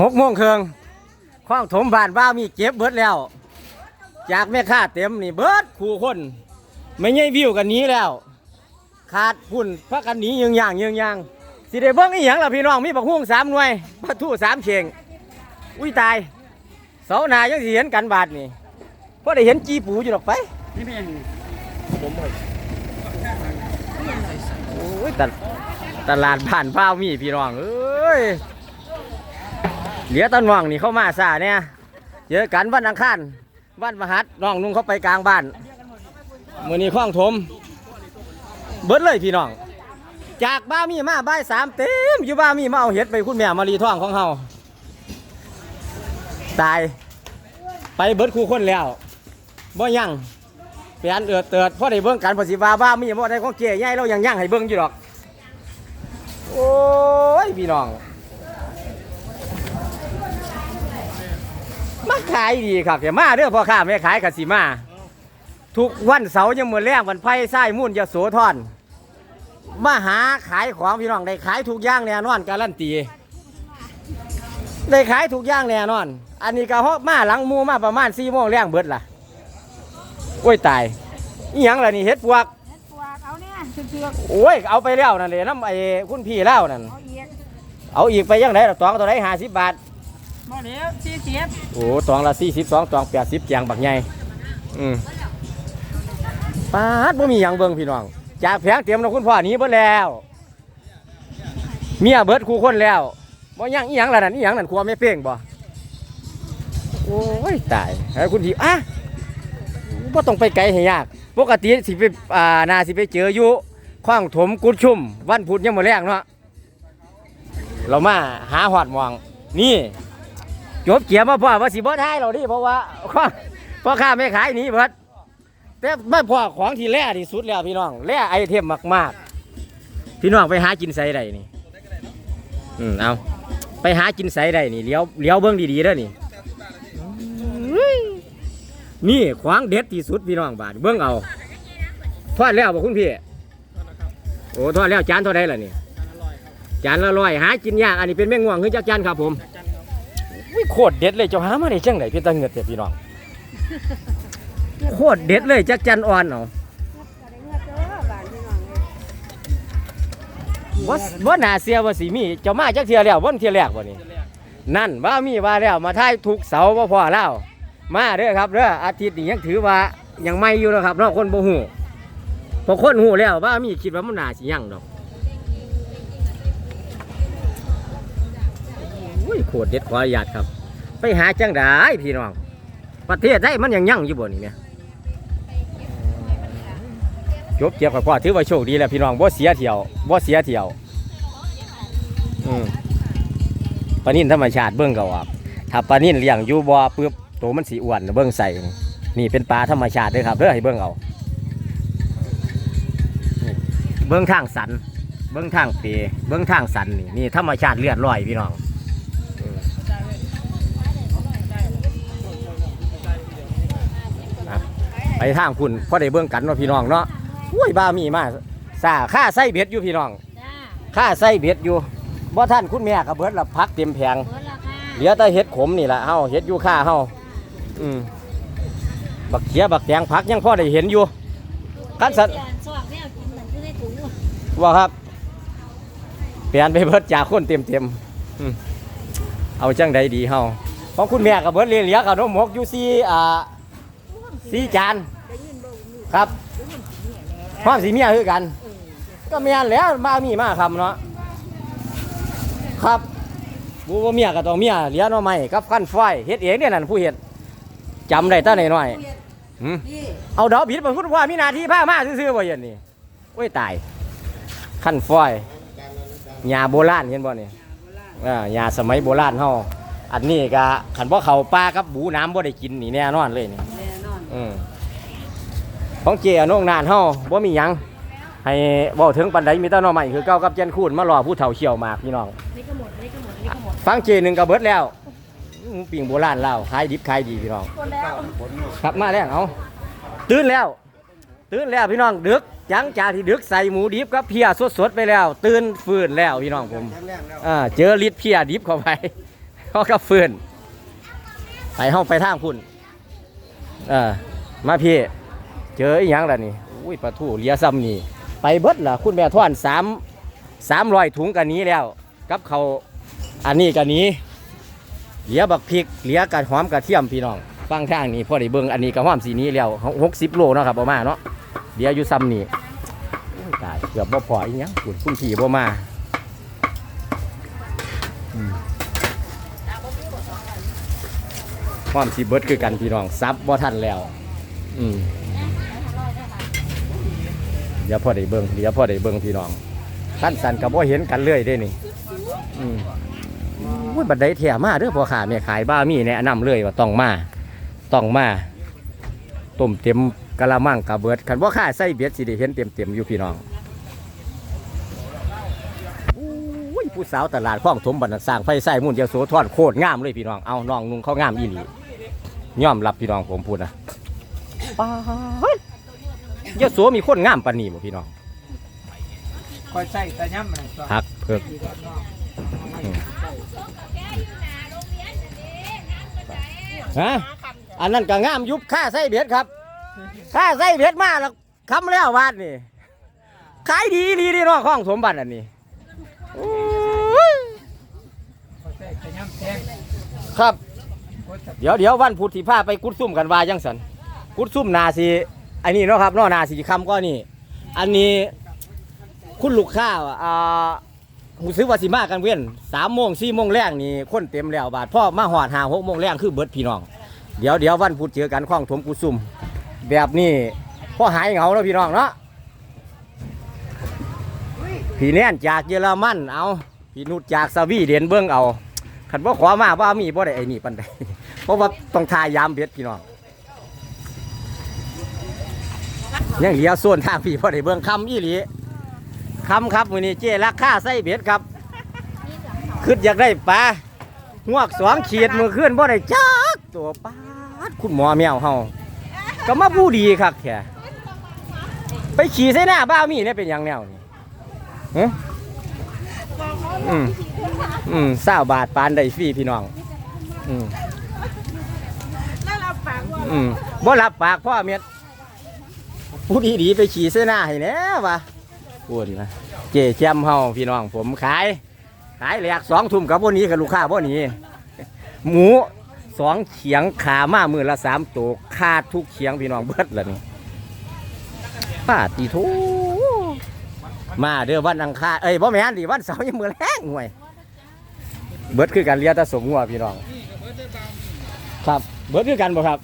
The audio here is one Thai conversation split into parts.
หกโมงครึ่งข้องถมบานบ้ามีเก็บเบิดแล้ว จากแม่ค้าเต็มนี่เบิดคู่คน ไม่ใช่วิวกันนี้แล้ว ขาดพุ่นพักกันนี้ยิงย่างยิงย่างสิได้เบิ้งอีหยังล่ะพี่น้องมีบักฮุ่งสามหน่วยปลาทูสามเชงอุ้ยตายเสาหนายังสิเห็นกันบาดนี่เพราะได้เห็นจีปูอยู่ดอกไปนี่เป็นโอ้ยตลตลาดบ้านพ้ามีพี่น้องเอ้ย เหลือตะน่วงนี่เข้ามาซาเนี่ยเจอกันวันอังคารวันมหัสน้องนุ่งเขาไปกลางบ้านมือนี้ข้องถม เบิดเลยพี่น้อง จากบ้ามีมาบ่ายสามเต็มอยู่บ้ามีมาเอาเห็ดไปคุณแม่มารีท่องของเฮาตาย ไปเบิดคู่คนแล้วบ่ยังเปลี่ยนเอือดเติดพราะได้เบิ่งกันภาษีบ้าบ้ามีบ่ได้ของเก๋ใหญ่เรายังยังให้เบิ่งอยู่ดอก โอ้ยพี่น้อง มาขายดีครับอย่ามาเด้อพ่อค้าแม่ขายกสิมา ทุกวันเสาร์ยังมือแรงวันไพ่ไส้มุ่นยาโสธรมาหาขายของพี่น้องได้ขายทุกอย่างแน่นอนการันตีได้ขายทุกอย่างแน่นอน อันนี้ก็ฮอกมาหลังหมูมาประมาณสี่โมงแรงเบิดล่ะโอ้ยตายอีหยังล่ะนี่เฮ็ดปวกเฮ็ดปวกเอาเนี่ยเชือกโอ้ยเอาไปแล้วนั่นเลยน้ำไอ้คุณพี่เล่านั่น ๆเอาอีกเอาอีกไปยังไงตองตัวไหนห้าสิบบาท บ่เดี๋ยวสี่สิบโอ้ตองละสี่สิบสองตองแปดสิบแจงบักใหญ่อืมปาดบ่มีหยังเบิ่งพี่น้อง จากแผงเตรียมแล้วคุณพ่อหนี้เบิดแล้ว เมียเบิดคู่คนแล้วบ่ยังอีหยังล่ะนั่นอีหยังนั่นครัวไม่เป้งบ่โอ้ยตายไอ้คุณพี่อะบ่ต้องไปไกลให้ยาก ปกติสิไปอ่านาสิไปเจออยู่ข้างถมกุดชุ่ม วันพุธยังมื้อแรงเนาะเรามาหาหอดหมองนี่ จบเกียร์มาพ่อว่าสิบ่ท้ายเราดิเพราะว่าพ่อค้าไม่ขายหนี้เบิดแต่ไม่พอของที่แร่ที่สุดแล้วพี่น้องแร่ไอเทมมากๆ พี่น้องไปหากินไสได้นี่อืมเอาไปหากินไสได้นี่เลี้ยวเลี้ยวเบิ้องดีๆเด้อนี่นี่ของเด็ดที่สุดพี่น้องบาทเบิ้องเอาทอดแล้วบ่คุณพี่โอ้ทอดแล้วจานท่าได้ล่ะนี่จานละร้อยหากินยากอันนี้เป็นแมงง่วงคือจักจานครับผม วิโคตรเด็ดเลยเจ้าหามาได้จังไหนพี่ตาเงือดเถอะพี่น้องโคตรเด็ดเลยจักจันอ่อนเนาะก็ได้เงือกเด้อบ้านพี่น้องเอ้ยว่าว่านาเสียว่าสีมีเจ้ามาจักเทียแล้ววันเทียแรกวันนี้ นั่นว่ามีว่าแล้วมาท้ายทุกเสาร์ว่าพอแล้วมาเด้อครับเด้ออาทิตย์นี้ยังถือว่ายังไม่อยู่แล้วครับเนอกคนบ่หูพอคนหูแล้วว่ามีคิดว่ามันน่าสิยังดอก ยโคตรเด็ดขออนุญาตครับ ไปหาจังได้พี่น้อง ประเทศไทยมันยังยั่งอยู่บ่นี่เนี่ยจบเกี่ยวกับพ่อถือว่าโชคดีแล้วพี่น้องบ่เสียเที่ยวบ่เสียเที่ยวอืมปลานิ่นธรรมชาติเบิ่งก็ว่าถ้าปลานิ่นเลี้ยงอยู่บ่อปึ๊บตัวมันสีอ้วนเบิ่งใส่นี่เป็นปลาธรรมชาติเด้อครับเด้อให้เบิ่งเอาเบิ่งทางสันเบิ่งทางเปเบิ่งทางสันนี่นี่ธรรมชาติเลือดลอยพี่น้อง ไปทางคุณพอได้เบิ่งกันเนาะพี่น้องเนาะอุ้ยบ้ามีมาซาค่าไส้เบ็ดอยู่พี่น้องจ้าค่าไส้เบ็ดอยู่บ่ท่านคุณแม่กับเบิดละพักเต็มแผงเบิดราคาเหลือแต่เห็ดขมนี่แหละเฮาเห็ดอยู่ค่าเฮาอืมบักเขียบักแตงผักยังพอได้เห็นอยู่กันสันเดือนสองแนวกินมันคือได้ถุงว่าครับเปลี่ยนไปเบิดจากคนเต็มเต็มๆอืมเอาจังใดดีเฮาของคุณแม่กับเบิดเหลียกับนมหมกอยู่สี่อ่า สี่จานครับพร้อมสีเมียคือกัน ก็เมียนแหล้วมามีมาคำเนาะครับบูว่าเมียก็ต้องเมียเหลียเนาะไม่กับขั้นไฟเฮ็ดเองเนี่ยนั่นผู้เฮ็ดจำได้ตั้งหน่อยๆหืมเอาดอกบิดมาพูดว่ามีหนาทีผ้ามาซื่อๆบ่เย็นนี่โอ้ยตายขั้นไฟยาโบราณเห็นบ่นี่อ่ายาสมัยโบราณเฮาอันนี้ก็ขันบ่เข้าป่ากับบูน้ำบ่ได้กินนี่แน่นอนเลยนี่แน่น อนอืมของเจียน้องนานเฮาบ่มีหยัง ให้เว้าถึงปันใดมีแต่หน่อใหม่คือเก้ากับเจนคูนมารอผู้เฒ่าเชี่ยวหมากพี่น้อง นี่ก็หมดนี่ก็หมดนี่ก็หมดฟังเจหนึ่งก็เบิดแล้วอื้อปิ่งโบราณเล่าวขายดิบขายดีพี่น้อง หมดแล้วครับมาแล้วเอาตื่นแล้ว ตื่นแล้วพี่น้องดึกยังจากที่ดึกใส่หมูดิบกับเพียสดๆไปแล้ว ตื่นฟื้นแล้วพี่น้องผมอ่าเจอลิดเพียดิบเข้าไปเขาก็ฟื้นไปห้องไปทางคุณ เออมาพี่ เจออีหยังล่ะนี่อุ้ยปลาทูเลียซ้ำนี่ไปเบิดล่ะคุณแม่ท่อนสามสามร้อยถุงกันนี้แล้ว กับเขาอันนี้กันนี้เหลียบักพริกเหลียกระหอมกระเทียมพี่น้องฟังทางนี้พอได้เบิ่งอันนี้กระหอมสีนี้แล้วหกสิบโลเนาะครับประมาณเนาะเลียอยู่ซ้ำนี่ตายเกือบบ่พออีหยังคุณคุณพี่บ่มา ความสีเบิดคือกันพี่น้องซับบ่ทันแล้ว อืมเดี๋ยวพ่อได้เบิ่งเดี๋ยวพ่อได้เบิ่งพี่น้องขั้นสันกับว่าเห็นกันเรื่อยได้นี่อืมอุ้ยบัดได้แถมาเด้อพ่อขาแม่ขายบ้ามีแนะนำเลยว่าต้องมาต้องมาต้มเต็มกะละมังกะเบิดคันว่าข้าใส่เบียดสิได้เห็นเต็มเต็มอยู่พี่น้องอุ้ยผู้สาวตลาดคลองถมบรรณสร้างไฟใส่มุ่นเดียวโสธรโคตรงามเลยพี่น้องเอาน้องนุ่งเขางามอีหลี ยอมรับพี่น้องผมพูดนะป้าดยะโสมีคนงามปานนี้บ่พี่น้องคอยใส่ตะย่ำมันตัวพักเพิกฮะอันนั้นก็งามยุบค่าไส้เบ็ดครับค่าไส้เบ็ดมาแล้วคำแล้ววาดนี่ขายดีดีดีเนาะของสมบัติอันนี้โอ้ยคอยใส่ตะย่ำแทงครับคอยใส่ เดี๋ยวเดี๋ยววันพุธที่พาไปกุดซุ่มกันว่าจังสันกุดซุ่มนาสีอันนี้เนาะครับเนาะนาสีคำก็นี่ อันนี้คุณลูกค้าอ่าหูซื้อวาสิมากันเว้นสามโมงสี่โมงแรงนี่คนเต็มแล้วบาทพ่อมาหอดหาหกโมงแรงคือเบิดพี่น้อง เดี๋ยวเดี๋ยววันพุธเจอกันข้องถมกุดซุ่มแบบนี้พ่อหายเหงาแล้วพี่น้องเนาะพี่แน่นจากเยอรมันเอาพี่นุชจากสวีเดนเบิ้งเอาขันว่าขอมาว่ามีบ่ได้ไอ้นี่ปันใด เพราะว่าต้องทายามเบ็ดพี่น้องยังเหลียวส่วนทางพี่พอได้เบิ่งคำอีหลีคำครับมือนี้เจ๊ราคาใส่เบ็ดครับขึ้นอยากได้ปลาหวกสองขีดมือขึ้นบ่ได้จักตัวปลาดคุณหมอแมวเฮาก็มาผู้ดีครับแค่ไปขี่ใส่หน้าบ้ามีเนี่ยเป็นอย่างแนวนี่ฮะอืมอืมสาบาทปานได้ฟรีพี่น้อง อืม แล้วเราฝากว่า อืมบ่รับปากพ่อเมียดผู้ดีดีๆไปขี่เส้นหน้าให้แหน่วะพูดนะเจ๊แจมเฮาพี่น้องผมขาย ขายแหลกสองทุ่มกับพวกนี้กับลูกค้าพวกนี้ หมูสองเขียงขามามือละสามตัวขาดทุกเขียงพี่น้องเบิดละนี่ป้าตีทูมาเด้อวันอังคารเอ้ยบ่แม่นดิวันเสาร์ยังมือแรงห่วย เบิดคือกันเลียตะสมงัวพี่น้อง ครับ เบิดคือกันบ่ครับ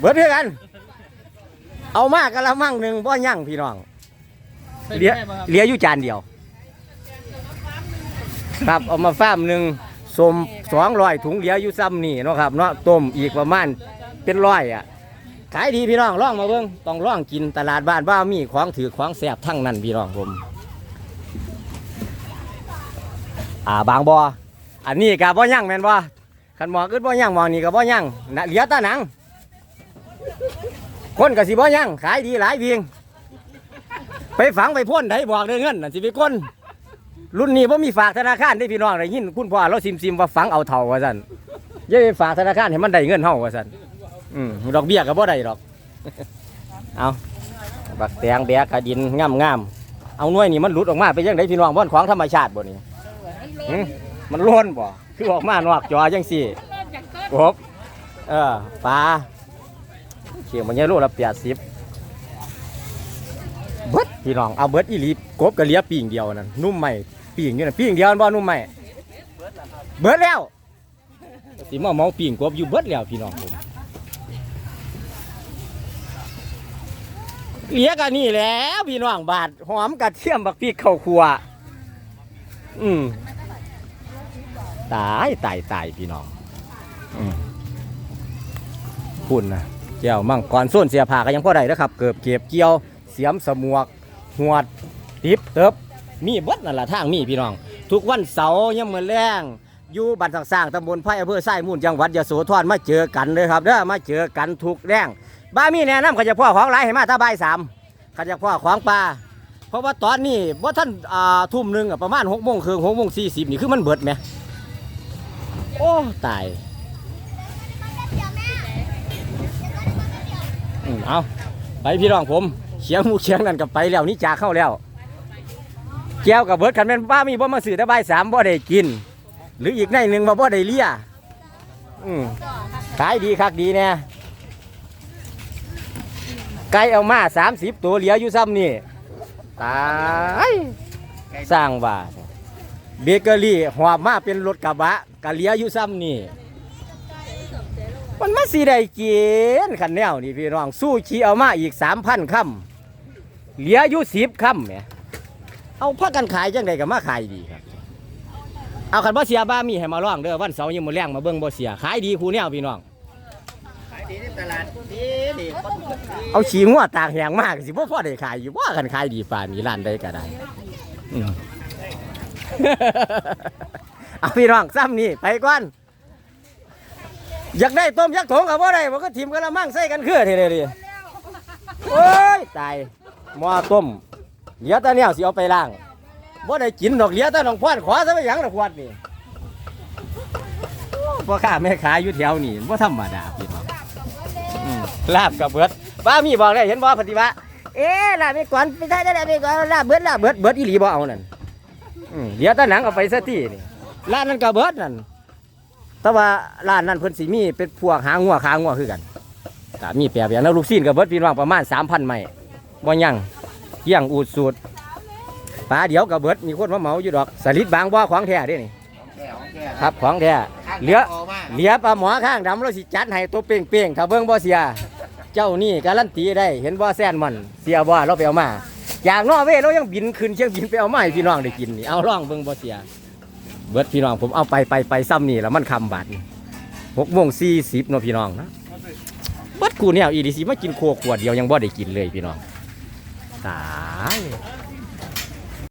เบิดคือกัน เอามากกะละมังหนึ่งบ่ยั่งพี่น้องเหลียเหลียอยู่จานเดียว ครับเอามาฟ้ามหนึ่งสมสองร้อยถุงเหลียอยู่ซ้ำนี่เนาะครับเนาะต้มอีกประมาณเป็นร้อยอะขายดีพี่น้องล่องมาเบิ้งต้องล่องกินตลาดบ้านบ้ามีของถือของแสบทั้งนั้นพี่น้องผม อ่าบางบออันนี้กับบ่ยั่งแม่นบ่ขันหมอขึ้นบ่ยั่งหมอนี่กับบ่ยั่งน่ะเหลียแตาหนัง คนกับสิบ่ยั่งขายดีหลายเพียง ไปฝังไปพ่นได้บอกเด้อเงินนั่นสิไปก้นรุ่นนี้บ่มีฝากธนาคารได้พี่น้องได้ยินคุณพ่อเราซิมซิมๆว่าฝังเอาเท่าว่าซั่นอย่าไปฝากธนาคารให้มันได้เงินเฮาว่าซั่นอืมดอกเบี้ยก็บ่ได้ดอก เอาบักแตงแบกกระดินงามๆเอาหน่วยนี่มันหลุดออกมาเป็นจังไดพี่น้องบ่อนของธรรมชาติบ่นี่หึมันล้นบ่คือออกมานอกจอจังซี่กบเออปลา เขียงมันเนี่ยโลละ80เบิดพี่น้องเอาเบิดอีหลีกบกระเลียปีงเดียวนั่นนุ่มใหม่ปีงอยู่นั่นปีงเดียวนั่นบ่นุ่มใหม่เบิดแล้วสิมาเมาปีงกบอยู่เบิดแล้วพี่น้องผมเลี้ยกันนี่แหล้วพี่น้องบาดหอมกระเทียมบักพริกข้าวคั่วอืมตายตายตายพี่น้องอืมพุ่นนะ เจ้ามั่งก่อนส้นเสียผ้าก็ยังพอได้นะครับ เกือบเก็บเกี่ยวเสียมสมวกหวดติบเติบมีเบิดนั่นแหละทางมีพี่น้อง ทุกวันเสาร์ยังมือแรงอยู่บ้านสังสร้างตำบลไผ่อำเภอไส้มูลจังหวัดยโสธรมาเจอกันเลยครับเด้อมาเจอกันทุกแรงบ้ามีแนะนำขจะพ่อของหลายให้มาถ้าบ่ายสามขจะพ่อของปลาเพราะว่าตอนนี้ว่าท่านอ่าทุ่มหนึ่งประมาณหกโมงครึ่งหกโมงสี่สิบนี่คือมันเบิดไหมโอ้ตาย อืมเอาไปพี่น้องผมเขียงหมูเขียงนั่นกับไปแล้วนี่จากเข้าแล้วแก้วกับเบิร์ดคันแม่นบ้ามีบ่มาสื่อแต่ใบายสามบ่ได้กิน หรืออีกในหนึ่งมาบ่ได้เลี้ยอืมขายดีคักดีแน่ไก่เอามาสามสิบตัวเหลืออยู่ซ้ำนี่ตายสร้างว่าเบเกอรี่หอบมาเป็นรถกระบะกะเหลืออยู่ซ้ำนี่ มันมาสีได้กินขันแนวนี่พี่น้องสู้ชีเอามาอีกสามพันคำเหลืออยู่สิบคำเนี่ยเอาพักกันขายจังใดกับมาขายดีครับ เอาขันบ่เสียบ้ามีให้มาล่องเด้อวันเสาร์ยังมือแรงมาเบิ่งบ่เสียขายดีคูแนวพี่น้องขายดีในตลาดดีดีคนดีเอาฉีงัวตากแหงมากสิบ่พอได้ขายอยู่ว่ากันขายดีป่านนี้ร้านใดก็ได้อืมเอาพี่น้องซ้ำนี่ไปก่อน อยากได้ต้มยักษ์ถงกับบ่าได้บ่ก็ทิมกระมังใส่กันคือท่เลยดิโอ้ยตายหม้อต้มเหลือต่เนี่ยสิเอาไปล้างบ่าได้กินดอกเหลือแต่น้องพวนขอซะไปหยังดอกพวนนี่พ่อค้าแม่ขายอยู่แถวนี่บ่าธรรมดาพี่น้องลาบกับเบิดป้ามีบอกได้เห็นบ่ปฏิบัติเอ๊ะลาบไปก่อนไปได้ได้ไปก่อนลาบเบิดลาบเบิดเบิดอีหลีบ่เอานั่นเดี๋ยตาหนังเอาไปซะที่นี่ร้านนั้นก็เบิดนั่น แต่ว่าร้านนั้นเพิ่นสิมีเป็นพวกหางัวขางัวคือกันก็มีแปรอย่างแล้วลูกซีนก็เบิดพี่น้องประมาณ3,000ไม้บ่ยังเกี่ยงอูดสูตรปลาเดี๋ยวก็เบิดมีคนมาเหมาอยู่ดอกสลิดบางบ่ของแท้เด้นี่แก่ของแก่ครับของแท้เหลือออกมาเหลียปลาหมอข้างดำเราสิจัดให้ตัวเป่งเป่งๆถ้าเบิ่งบ่เสีย เจ้านี่การันตีได้เห็นบ่แซนมันเสียบ่เราไปเอามา อย่างนอเวยเรายังบินขึ้นเชียงบินไปเอามาให้พี่น้องได้กินนี่เอาล่องเบิ่งบ่เสีย เบิดพี่น้องผมเอาไปไปไปซ้ำนี่แล้วมันคำบาทหกโมงสี่สิบเนาะพี่น้องนะเบิดกูเนี่ยอีดีซีมากินโคขวดเดียวยังบ่ได้กินเลยพี่น้องตาย